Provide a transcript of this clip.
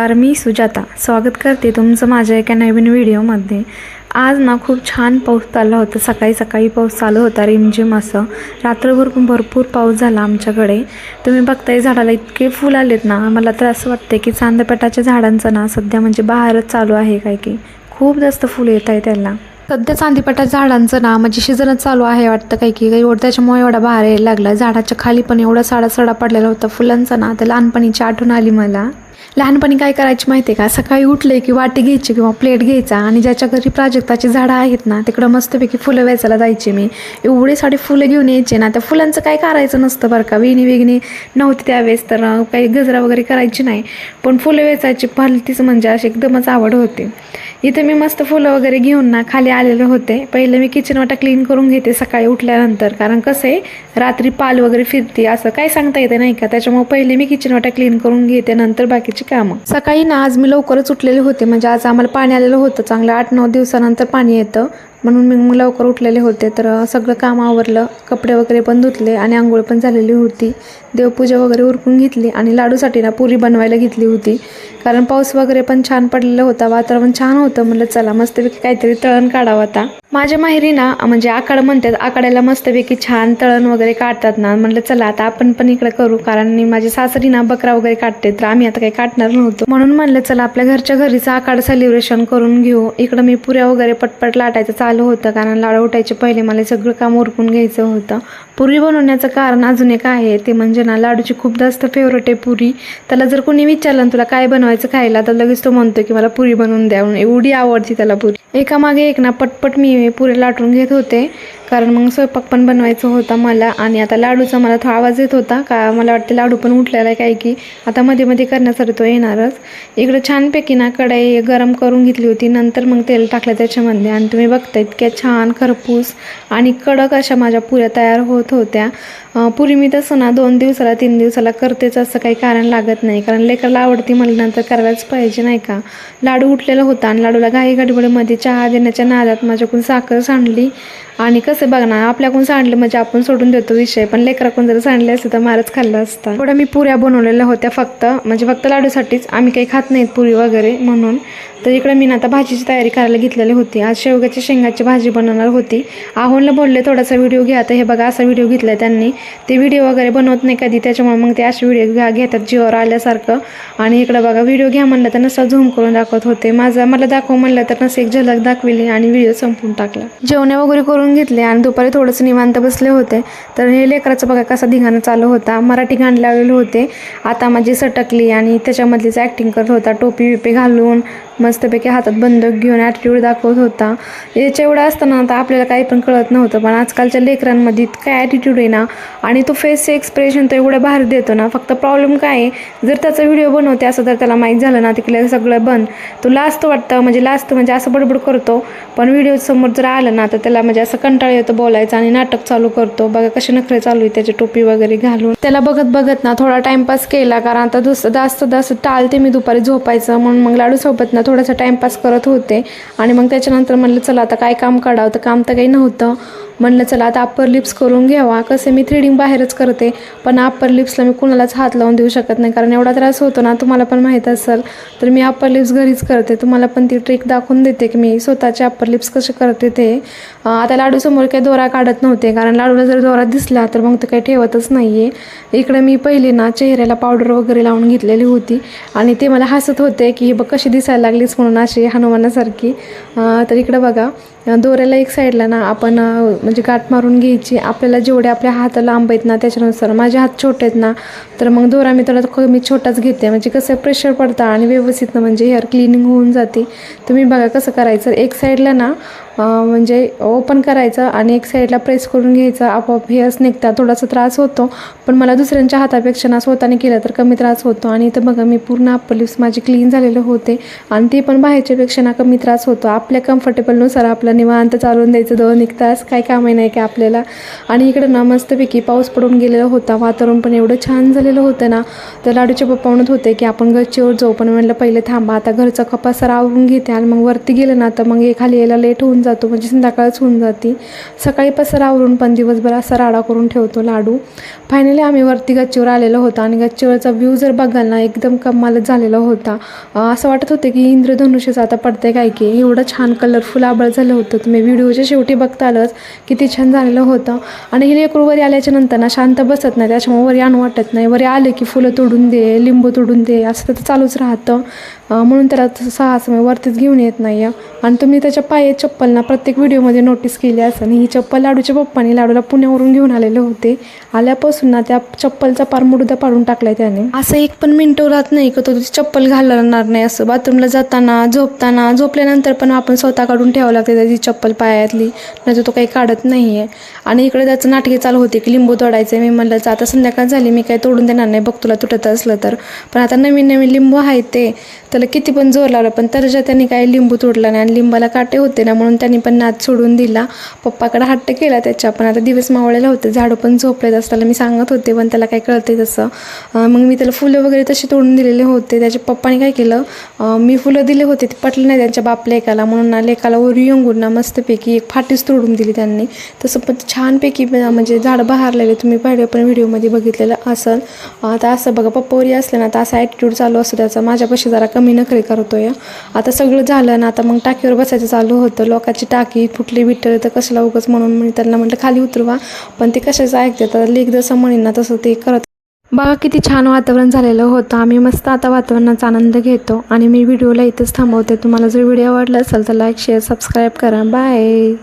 नमस्कार मी सुजाता. स्वागत करते तुमचं माझ्या एका नवीन व्हिडिओमध्ये. आज ना खूप छान पाऊस चालला होता. सकाळी सकाळी पाऊस चालू होता रिमझिम असं. रात्रभर पण भरपूर पाऊस झाला आमच्याकडे. तुम्ही बघताय झाडाला इतके फुल आलेत ना मला तर असं वाटते की चांदपेटाच्या झाडांचं ना सध्या म्हणजे बहारच चालू आहे काय की. खूप जास्त फुल येत आहे त्याला सध्या चांदीपटाच्या झाडांचं ना म्हणजे सीझनच चालू आहे वाटतं काही की. एवढं त्याच्यामुळे एवढा बाहेर यायला लागला. झाडाच्या खाली पण एवढा साडा सडा पडलेला होता फुलांचा ना. तर लहानपणीची आठवण आली मला. लहानपणी काय करायची माहिती आहे का? सकाळी उठले की वाटी घ्यायची किंवा प्लेट घ्यायचा आणि ज्याच्या घरी प्राजक्ताची झाडं आहेत ना तिकडं मस्तपैकी फुलं वेचायला जायची मी. एवढे सारे फुलं घेऊन यायचे ना त्या फुलांचं काय करायचं नसतं बरं का? वेणी वेगणी नव्हती त्यावेळेस तर काही गजरा वगैरे करायची नाही. पण फुलं वेचायची भलतीच म्हणजे अशी एकदमच आवड होती. इथे मी मस्त फुलं वगैरे घेऊन ना खाली आलेले होते. पहिले मी किचन वाटा क्लीन करून घेते सकाळी उठल्यानंतर. कारण कसं आहे रात्री पाल वगैरे फिरते असं काय सांगता येते नाही का? त्याच्यामुळे पहिले मी किचन वाटा क्लीन करून घेते नंतर बाकीची कामं. सकाळी ना आज मी लवकरच उठलेले होते. म्हणजे आज आम्हाला पाणी आलेलं होतं. चांगलं आठ नऊ दिवसानंतर पाणी येतं. म्हणून मी मग लवकर उठलेले होते. तर सगळं काम आवरलं. कपडे वगैरे पण धुतले आणि आंघोळ पण झालेली होती. देवपूजा वगैरे उरकून घेतली आणि लाडूसाठी ना पुरी बनवायला घेतली होती. कारण पाऊस वगैरे पण छान पडलेला होता. वातावरण छान होतं. म्हणलं चला मस्तपैकी काहीतरी तळण काढावं आता. माझ्या माहेरी ना म्हणजे आखाड म्हणतात आकाड्याला मस्तपैकी छान तळण वगैरे काढतात ना. म्हणलं चला आता आपण पण इकडे करू कारण मी माझी सासरी ना बकरा वगैरे काढते तर आम्ही आता काही काढणार नव्हतो. म्हणून म्हणलं चला आपल्या घरच्या घरीच आखाड सेलिब्रेशन करून घेऊ. इकडं मी पुऱ्या वगैरे पटपट लाटायचं चालू होतं कारण लाडू उठायचे पहिले मला सगळं काम उरकून घ्यायचं होतं. पुरी बनवण्याचं कारण अजून एक आहे ते म्हणजे ना लाडूची खूप जास्त फेवरेट आहे पुरी. त्याला जर कोणी विचारलं ना तुला काय बनवायचं खायला तर लगेच तो म्हणतो की मला पुरी बनवून द्या म्हणून एवढी आवडती त्याला पुरी. एका मागे एक ना पटपट मी पुरी लाटून घेत होते कारण मग स्वयंपाक पण बनवायचं होता मला आणि आता लाडूचा मला थोडा आवाज येत होता का मला वाटते लाडू पण उठलेला आहे काय की आता मध्ये मध्ये करण्यासाठी तो येणारच. इकडं छानपैकी ना कढाई गरम करून घेतली होती नंतर मग तेल टाकलं त्याच्यामध्ये आणि तुम्ही बघता इतक्या छान खरपूस आणि कडक अशा माझ्या पुऱ्या तयार होत होत्या. पूर्वी मी तसं ना दोन दिवसाला तीन दिवसाला करतेच असं काही कारण लागत नाही. कारण लेकराला आवडती म्हणल्यानंतर करायलाच पाहिजे नाही का? लाडू उठलेला होता आणि लाडूला घाई गडबडीमध्ये चहा देण्याच्या नादात माझ्याकडून साखर सांडली. आणि कसं बघ ना आपल्याकडून सांडलं म्हणजे आपण सोडून देतो विषय पण लेकराकडून जर सांडले असते तर मारच खाल्ला असता. थोड्या मी पुऱ्या बनवलेल्या होत्या फक्त म्हणजे फक्त लाडूसाठीच. आम्ही काही खात नाहीत पुरी वगैरे म्हणून. तर इकडे मी ना आता भाजीची तयारी करायला घेतलेली होती. आज शेवग्याची शेंगाची भाजी बनवणार होती. आहोनला बोलले थोडासा व्हिडिओ घ्या. तर हे बघा असा व्हिडिओ घेतला त्यांनी. ते व्हिडिओ वगैरे बनवत नाही कधी त्याच्यामुळे मग ते असे व्हिडिओ घ्या घेतात जीवावर आल्यासारखं. आणि इकडं बघा व्हिडिओ घ्या म्हणलं तर नसं झूम करून दाखवत होते. माझा मला दाखव म्हणलं तर नसं एक झलक दाखविली आणि व्हिडिओ संपून टाकला. जेवणे वगैरे करून घेतले आणि दुपारी थोडंसं निवांत बसले होते. तर हे लेकराचं बघा कसा धिंगाणा चालू होता. मराठी गाण लावलेले होते. आता माझी सटकली आणि त्याच्यामधलीच ॲक्टिंग करत होता. टोपी विपी घालून मस्तपैकी हातात बंदूक घेऊन ॲटिट्यूड दाखवत होता. याच्या एवढं असताना तर आपल्याला काही पण कळत नव्हतं. पण आजकालच्या लेकरांमध्ये इतका ॲटिट्यूड आहे ना. आणि तो फेसचे एक्सप्रेशन तो एवढं बाहेर देतो ना. फक्त प्रॉब्लेम काय आहे? जर त्याचा व्हिडिओ बनवते असं तर त्याला माहीत झालं ना तिकडे सगळं बंद. तो लास्ट वाटतं म्हणजे लास्ट म्हणजे असं बडबड करतो. पण व्हिडिओ समोर जर आलं ना तर त्याला म्हणजे असं कंटाळ येतो बोलायचं आणि नाटक चालू करतो. बघा कसे नखरे चालू आहे त्याची टोपी वगैरे घालून. त्याला बघत बघत ना थोडा टाइमपास केला कारण आता दुस जास्त जास्त टाळते मी दुपारी झोपायचं. म्हणून मग लाडूसोबत ना थोडासा टाइमपास करत होते. आणि मग त्याच्यानंतर म्हणलं चला आता काय काम काढावं? तर काम तर काही नव्हतं. म्हणलं चला आता अप्पर लिप्स करून घ्यावा. कसं मी थ्रेडिंग बाहेरच करते पण अप्पर लिप्सला मी कुणालाच हात लावून देऊ शकत नाही कारण एवढा त्रास होतो ना तुम्हाला पण माहीत असेल. तर मी अप्पर लिप्स घरीच करते. तुम्हाला पण ती ट्रिक दाखवून देते की मी स्वतःचे अप्पर लिप्स कसे करते ते. आता लाडूसमोर काही दोरा काढत नव्हते कारण लाडूला जर दोरा दिसला तर मग ते काही ठेवतच नाही आहे इकडे मी पहिले ना चेहऱ्याला पावडर वगैरे लावून घेतलेली होती आणि ते मला हसत होते की बघ कशी दिसायला लागलीस म्हणून अशी हनुमानासारखी. तर इकडं बघा दोऱ्याला एक साईडला ना आपण म्हणजे गाठ मारून घ्यायची. आपल्याला जेवढे आपल्या हात लांब आहेत ना त्याच्यानुसार माझे हात छोटे आहेत ना तर मग दोरा मी थोडा कमी छोटाच घेते. म्हणजे कसं प्रेशर पडतं आणि व्यवस्थित ना म्हणजे हेअर क्लिनिंग होऊन जाते. तुम्ही बघा कसं करायचं. एक साईडला ना म्हणजे ओपन करायचं आणि एक साईडला प्रेस करून घ्यायचं. आपोआप हेअर्स निघतात थोडासा त्रास होतो. पण मला दुसऱ्यांच्या हातापेक्षा ना स्वतःने केलं तर कमी त्रास होतो. आणि इथं बघा मी पूर्ण अप्पर लिप्स माझे क्लीन झालेले होते. आणि ते पण बाहेरच्यापेक्षा ना कमी त्रास होतो. आपल्या कम्फर्टेबलनुसार आपलं निवांत चालवून द्यायचं. दोन एक तास काय कामही नाही की आपल्याला? आणि इकडं ना मस्तपैकी पाऊस पडून गेलेला होता. वातावरण पण एवढं छान झालेलं होतं ना. तर लाडूचे पप्पा म्हणत होते की आपण गच्चीवर जाऊ पण म्हणलं पहिले थांबा. आता घरचा कपासर आवरून घेते. आणि मग वरती गेलं ना तर मग हे खाली यायला लेट होऊन जातो म्हणजे संध्याकाळच होऊन जाते. सकाळी पसरा आवरून पण दिवसभर असा राडा करून ठेवतो लाडू. फायनली आम्ही वरती गच्चीवर आलेलो होतो आणि गच्चीवरचा व्ह्यू जर बघाल ना एकदम कमालच झालेला होता. असं वाटत होतं की इंद्रधनुष्यच आता पडतंय काय की एवढं छान कलरफुल आबळ झालं होतं. तुम्ही व्हिडिओच्या शेवटी बघता आलंच किती छान झालेलं होतं. आणि हे लेकरू वरी आल्याच्यानंतर ना शांत बसत नाही त्याच्यामुळे वरी आणू वाटत नाही. वरी आले की फुलं तोडून दे लिंबू तोडून दे असं तर चालूच राहतं. म्हणून त्याला तसं समय वरतीच घेऊन येत नाही आणि तुम्ही त्याच्या पाये चप्पल ना प्रत्येक व्हिडिओमध्ये नोटीस केली असं आणि ही चप्पल लाडूच्या पप्पाने लाडूला पुण्यावरून घेऊन आलेले होते. आल्यापासून ना त्या चप्पलचा पार मुडदा पाडून टाकलाय त्याने. असं एक पण मिनटं राहत नाही का? तो चप्पल घालणार नाही असं. बाथरूमला जाताना झोपताना झोपल्यानंतर पण आपण स्वतः काढून ठेवावं लागते त्याची चप्पल पायातली. नाही तर तो काही काढत नाही आहे आणि इकडे त्याचं नाटके चालू होते की लिंबू तोडायचं मी म्हणलं तर आता संध्याकाळ झाली. मी काही तोडून देणार नाही. बघ तुला तुटत असलं तर. पण आता नवीन नवीन लिंबू आहेत ते. तर त्याला किती पण जोर लावला पण तरच्या त्यांनी काही लिंबू तोडला नाही आणि लिंबाला काटे होते ना म्हणून त्यांनी पण नाच सोडून दिला. पप्पाकडे हट्ट केला त्याच्या पण आता दिवस मावळलेला होते झाडं पण झोपलेत असताना मी सांगत होते पण त्याला काय कळते तसं. मग मी त्याला फुलं वगैरे तशी तोडून दिलेले होते. त्याच्या पप्पाने काय केलं मी फुलं दिले होते ते पटले नाही त्यांच्या बाप लेकाला म्हणून ना लेकाला वर येऊन ना मस्तपैकी एक फाटीच तोडून दिली त्यांनी. तसं पण छानपैकी म्हणजे झाडं बहारलेले तुम्ही पहिले पण व्हिडिओमध्ये बघितलेलं असेल आता असं बघा पप्पावरी असलं ना आता असा ॲटिट्यूड चालू असतो त्याचा. माझ्यापाशी जरा कमी नखरे या आता सगळं झालं ना आता मग टाकीवर बसायचं चालू होतं. लोकांची टाकी फुटली बिटली तर कशाला उगच म्हणून मी त्यांना म्हटलं खाली उतरवा. पण ते कशाचं ऐकते आता लेख जसं म्हणेन ना तसं ते करत बघा किती छान वातावरण झालेलं होतं. आम्ही मस्त आता वातावरणाचा आनंद घेतो आणि मी व्हिडिओला इथंच थांबवते. तुम्हाला जर व्हिडिओ आवडला असेल तर लाईक शेअर सबस्क्राईब करा. बाय